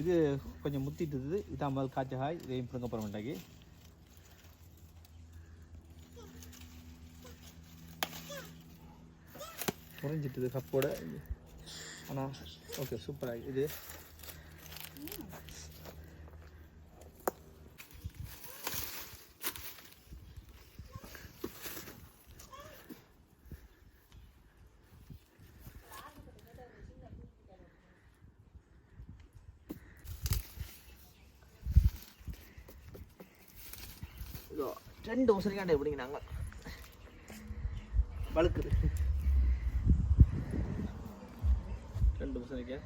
இது கொஞ்சம் முத்திட்டுது. இதான் முதல் காய்ச்ச ஹாய் இதையும் பிடுங்க போகிறோம் மாட்டாக்கி முறிஞ்சிட்டுது கப்போட. ஆனால் ஓகே சூப்பராக இது இதோ ரெண்டு உசரிக்காண்டை எப்படிங்க நாங்கள் வழுக்குது. ரெண்டு பூசணிக்காய்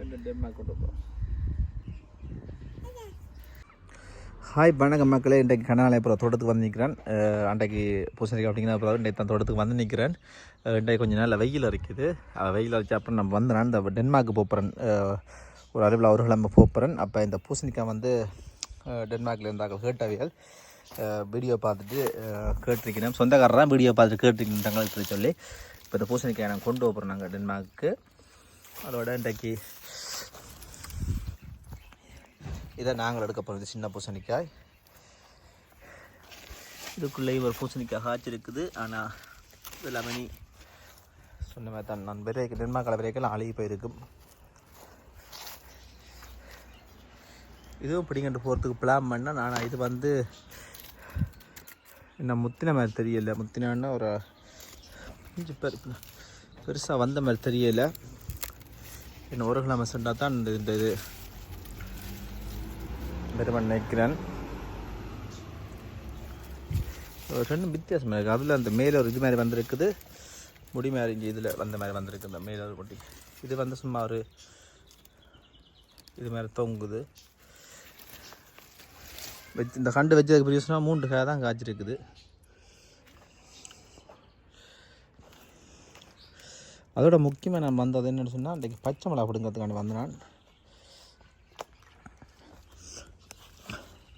ரெண்டு டெம்மா கொண்டு போகிறோம் ஹாய் வணக்கம் மக்களே. இன்றைக்கு கண்ணாலை அப்புறம் தோட்டத்துக்கு வந்து நிற்கிறேன். அன்றைக்கு பூசணிக்காய் அப்படிங்கிற அப்புறம் இன்றைக்கு தான் தோட்டத்துக்கு வந்து நிற்கிறேன். இன்றைக்கு கொஞ்சம் நாள் வெயில் இருக்குது அஹ் வெயில் அரைச்ச அப்புறம் நம்ம வந்து நான் இந்த டென்மார்க்கு போகிறேன் ஒரு அறிவில் ஒரு கிழமை போகிறேன் அப்போ இந்த பூசணிக்காய் வந்து டென்மார்க்கில் இருந்தார்கள் கேட்டவியல் வீடியோ பார்த்துட்டு கேட்டிருக்கிறேன். சொந்தக்காரர் தான் வீடியோ பார்த்துட்டு கேட்டிருக்கேன் தங்களுக்கு சொல்லி. இப்போ இந்த பூசணிக்காய் நான் கொண்டு போகிறோம் நாங்கள் டென்மார்க்கு. அதோட இன்றைக்கு இதை நாங்கள் எடுக்க போகிறது சின்ன பூசணிக்காய். இதுக்குள்ளே ஒரு பூசணிக்காய் காய்ச்சிருக்குது ஆனால் இது லெமனி சொன்ன மாதிரி தான். நான் விரைக்கு டென்மார்க்கில் விரைக்கெல்லாம் அழுகி போயிருக்கும். இதுவும் பிடிங்கிட்டு போகிறதுக்கு பிளான் பண்ணேன். நான் இது வந்து என்ன முத்தின மாதிரி தெரியல. முத்தினான்னா ஒரு கொஞ்சம் பெரு பெருசாக வந்த மாதிரி தெரியல. என்ன ஒரு கிழமை சென்றா தான் இந்த இது பெருமன் நினைக்கிறேன். ஒரு ரெண்டும் வித்தியாசமாக இருக்குது அதில் அந்த மேலே ஒரு இது மாதிரி வந்திருக்குது. முடி மாதிரி இங்கே இதில் வந்த மாதிரி வந்திருக்கு இந்த மேலே ஒரு முடி. இது வந்து சும்மா ஒரு இது மாதிரி தொங்குது. வச்சு இந்த கண்டு வச்சதுக்கு பிரியோசனா மூன்று காய் தான் காய்ச்சிருக்குது. அதோட முக்கியமாக நான் வந்தது என்னென்னு சொன்னால் இன்றைக்கு பச்சை மிளகா பிடுங்கிறதுக்காண்டி வந்தேன் நான்.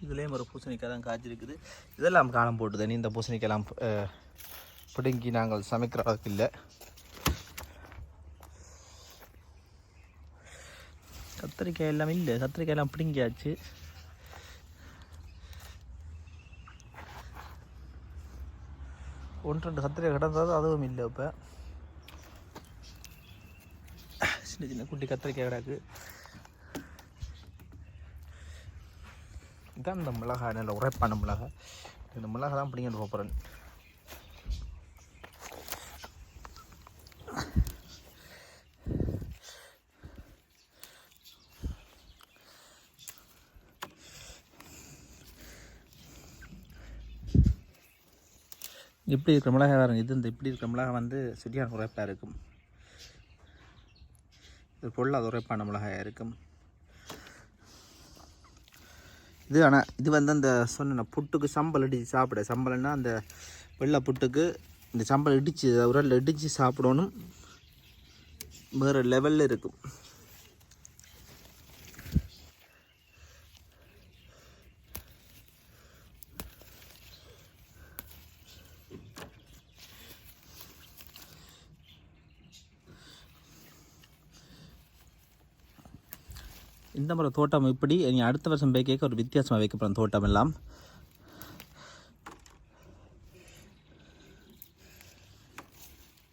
இதுலேயும் ஒரு பூசணிக்காய் தான் காய்ச்சிருக்குது. இதெல்லாம் காலம் போட்டுது. நீ இந்த பூசணிக்காயெல்லாம் பிடுங்கி நாங்கள் சமைக்கிற அளவுக்கு இல்லை. கத்திரிக்காய் எல்லாம் இல்லை. கத்திரிக்காய் எல்லாம் பிடுங்கியாச்சு. ஒன்று ரெண்டு கத்திரிக்காய் கிடந்தது அதுவும் இல்லை இப்போ. சின்ன சின்ன குட்டி கத்திரிக்காய் கிடக்கு. இதான் இந்த மிளகாய் நல்ல உரைப்பான மிளகாய். இந்த மிளகாய் தான் பிடிங்கிட்டு போகிறேன். இப்படி இருக்கிற மிளகாய் வேறு இது இந்த இப்படி இருக்கிற மிளகாய் வந்து சரியான உரைப்பாக இருக்கும். இது பொல்லாத உரைப்பான மிளகாயாக இருக்கும். இது ஆனால் இது வந்து அந்த சொன்ன புட்டுக்கு சம்பல் இடித்து சாப்பிட. சம்பல்னா அந்த வெள்ளை புட்டுக்கு இந்த சம்பல் இடித்து உரலில் இடித்து சாப்பிடணும். வேறு லெவலில் இருக்கும். இந்த முறை தோட்டம் இப்படி நீ அடுத்த வருஷம் வைக்க ஒரு வித்தியாசமாக வைக்க போகிறோம் தோட்டம் எல்லாம்.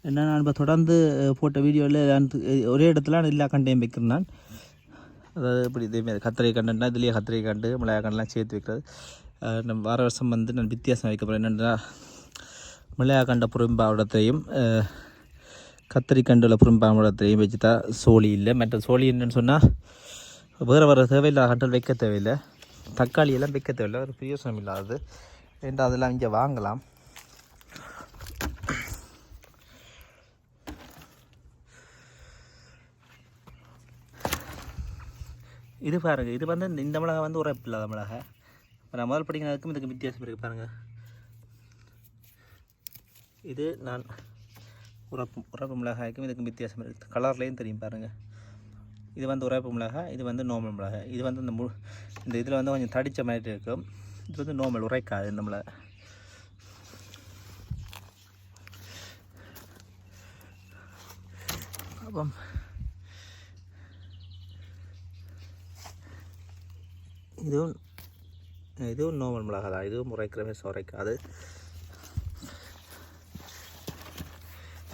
என்ன நான் இப்போ தொடர்ந்து போட்ட வீடியோவில் ஒரே இடத்துல நான் எல்லா கண்டையும் வைக்கிறேன் நான். அதாவது இப்படி இதேமாதிரி கத்திரை கண்டுனா இதுலேயே கத்திரை கண்டு மிளகாய் கண்டுலாம் சேர்த்து வைக்கிறது. நம்ம வார வருஷம் வந்து நான் வித்தியாசம் வைக்க போகிறேன் என்னென்னா மிளகாய் கண்ட புறம்பாவிடத்தையும் கத்திரி கண்டுல புறம்பாவிடத்தையும் வச்சு தான் சோழி இல்லை. மற்ற சோழி என்னன்னு சொன்னால் வேறு வேறு தேவையில்லாத ஹண்டல் வைக்க தேவையில்லை. தக்காளி எல்லாம் வைக்க தேவையில்லை. ஒரு பிரயோசனம் இல்லாதது. ஏன்டா அதெல்லாம் இங்கே வாங்கலாம்? இது பாருங்கள் இது வந்து இந்த- இந்த மிளகா வந்து உரைப்பு இல்லாத மிளகா. இப்போ நான் முதல் படிக்கிறதுக்கும் இதுக்கு வித்தியாசம் இருக்குது பாருங்கள் இது நான் உரப்பு உரப்பு மிளகாய்க்கும் இதுக்கும் வித்தியாசம் இருக்குது கலர்லேயும் தெரியும் பாருங்கள் இது வந்து உரைப்பு மிளகாய் இது வந்து நோமல் மிளகாய். இது வந்து இந்த மு இந்த இதில் வந்து கொஞ்சம் தடித்த மாதிரி இருக்கும். இது வந்து நோமல் உரைக்காது இந்த மிளகாய். இதுவும் இதுவும் நோமல் மிளகாய் தான். இதுவும் உரைக்கிறமே உரைக்காது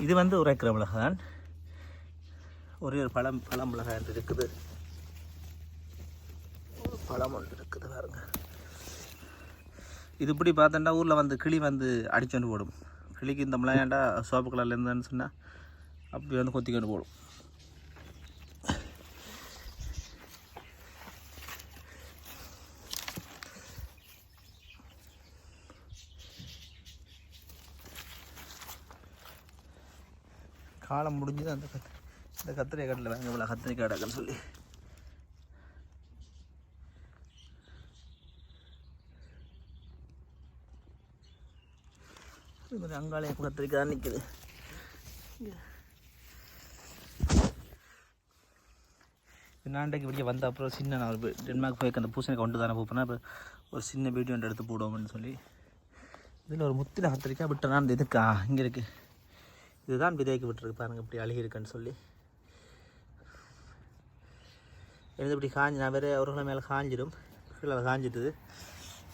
இது வந்து உரைக்கிற மிளகாய் தான். ஒரே ஒரு பழம் பழம் மிளகாய் இருக்குது. ஒரு பழம் ஒன்று இருக்குது பாருங்க. இது இப்படி பார்த்தோன்னா ஊரில் வந்து கிளி வந்து அடிச்சுட்டு போடும். கிளிக்கு இந்த மிளகாண்டா சோப்பு கலரில் இருந்ததுன்னு சொன்னால் அப்படி வந்து கொத்திக்கொண்டு போடும். காலம் முடிஞ்சது அந்த கற்று இந்த கத்திரிக்காய் கட்டில் வாங்க இவ்வளோ கத்திரிக்காய் அடக்குன்னு சொல்லி. இது மாதிரி அங்காளைய கத்திரிக்காய் தான் நிற்குது நாண்டைக்கு வெளியே வந்த அப்புறம் சின்ன நான் ஒரு டென்மார்க் போய் அந்த பூசணி கொண்டு தானே போப்பேன் இப்போ ஒரு சின்ன வீடியோ ஒன்று எடுத்து போடுவோம்னு சொல்லி. இதில் ஒரு முத்தின கத்திரிக்காய் விட்டு நான் இதுக்கா இங்கே இருக்குது இதுதான் விதைக்கு விட்டுருக்கு பாருங்க இப்படி அழுகி இருக்குன்னு சொல்லி. எழுந்து இப்படி காஞ்சி நான் வேறு ஒரு கிழமை மேலே காஞ்சிடும். கீழே காஞ்சிட்டுது.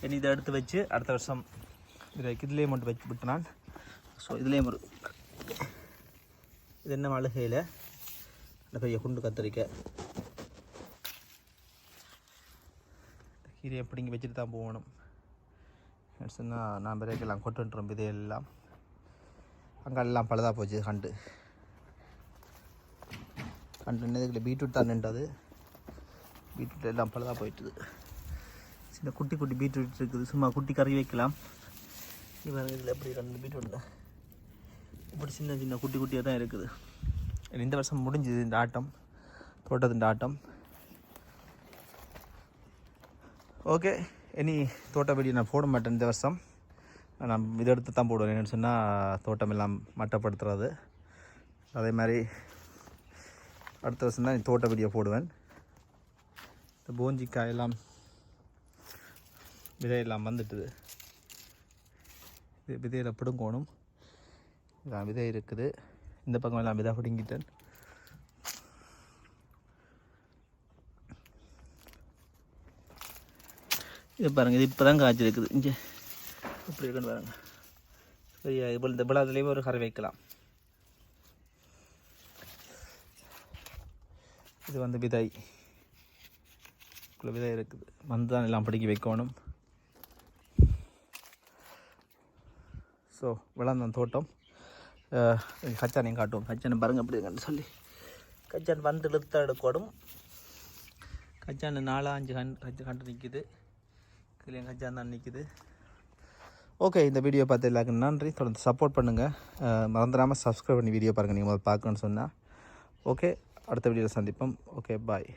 இனி இதை எடுத்து வச்சு அடுத்த வருஷம் விதைக்கு இதுலேயே மட்டும் வச்சு விட்டு நான் ஸோ இதுலேயும் ஒரு இது என்ன அழுகையில் இந்த பெரிய குண்டு கத்திரிக்காய் கீரையை பிடிங்கி வச்சுட்டு தான் போகணும்? சொன்னால் நான் பிறகுலாம் கொட்டுன்றோம் இதையெல்லாம். அங்கே எல்லாம் பழுதாக போச்சு கண்டு. கண்டு இதுக்குள்ள பீட்ரூட் தான் நின்றது. பீட்ரூட் எல்லாம் பழுதாக போயிட்டுது. சின்ன குட்டி குட்டி பீட்ரூட் இருக்குது. சும்மா குட்டி கறி வைக்கலாம். இவன் இதில் எப்படி ரெண்டு பீட்ரூட்டில் இப்படி சின்ன சின்ன குட்டி குட்டியாக தான் இருக்குது. இந்த வருஷம் முடிஞ்சுது இந்த ஆட்டம். தோட்டத்தின் ஆட்டம். ஓகே இனி தோட்ட வீடியோ நான் போட மாட்டேன் இந்த வருஷம். நான் இதை எடுத்து தான் போடுவேன். என்னென்னு சொன்னால் தோட்டம் எல்லாம் மட்டப்படுத்துறது. அதே மாதிரி அடுத்த வருஷம் தான் தோட்ட வீடியோ போடுவேன். இந்த போஞ்சிக்காய் எல்லாம் விதையெல்லாம் வந்துட்டுது. இது விதையில் பிடுங்கோணும். இதான் விதை இருக்குது. இந்த பக்கம் எல்லாம் விதை பிடுங்கிட்டேன். இது பாருங்கள் இது இப்போ தான் காய்ச்சிருக்குது. இங்கே இப்படி இருக்குன்னு பாருங்கள் சரியா? இப்போ இந்த பிளாத்துலேயும் ஒரு கரை வைக்கலாம். இது வந்து விதை. இவ்வளோ விதை இருக்குது. வந்து தான் எல்லாம் படிக்க வைக்கணும். ஸோ விளாந்தான் தோட்டம். கச்சானையும் காட்டுவோம். கச்சானை பாருங்க அப்படி இருக்குன்னு சொல்லி. கச்சான் வந்து இழுத்த எடுக்கணும். கச்சான் நாலா அஞ்சு கண் கச்சு கண்டு நிற்கிது கீழே கச்சான் தான் நிற்கிது ஓகே இந்த வீடியோ பார்த்து எல்லாருக்கும் நன்றி. தொடர்ந்து சப்போர்ட் பண்ணுங்கள் மறந்துடாமல் சப்ஸ்கிரைப் பண்ணி வீடியோ பாருங்கள் நீங்கள் முதல்ல பார்க்கணுன்னு சொன்னால் ஓகே அடுத்த வீடியோவில் சந்திப்போம். Okay bye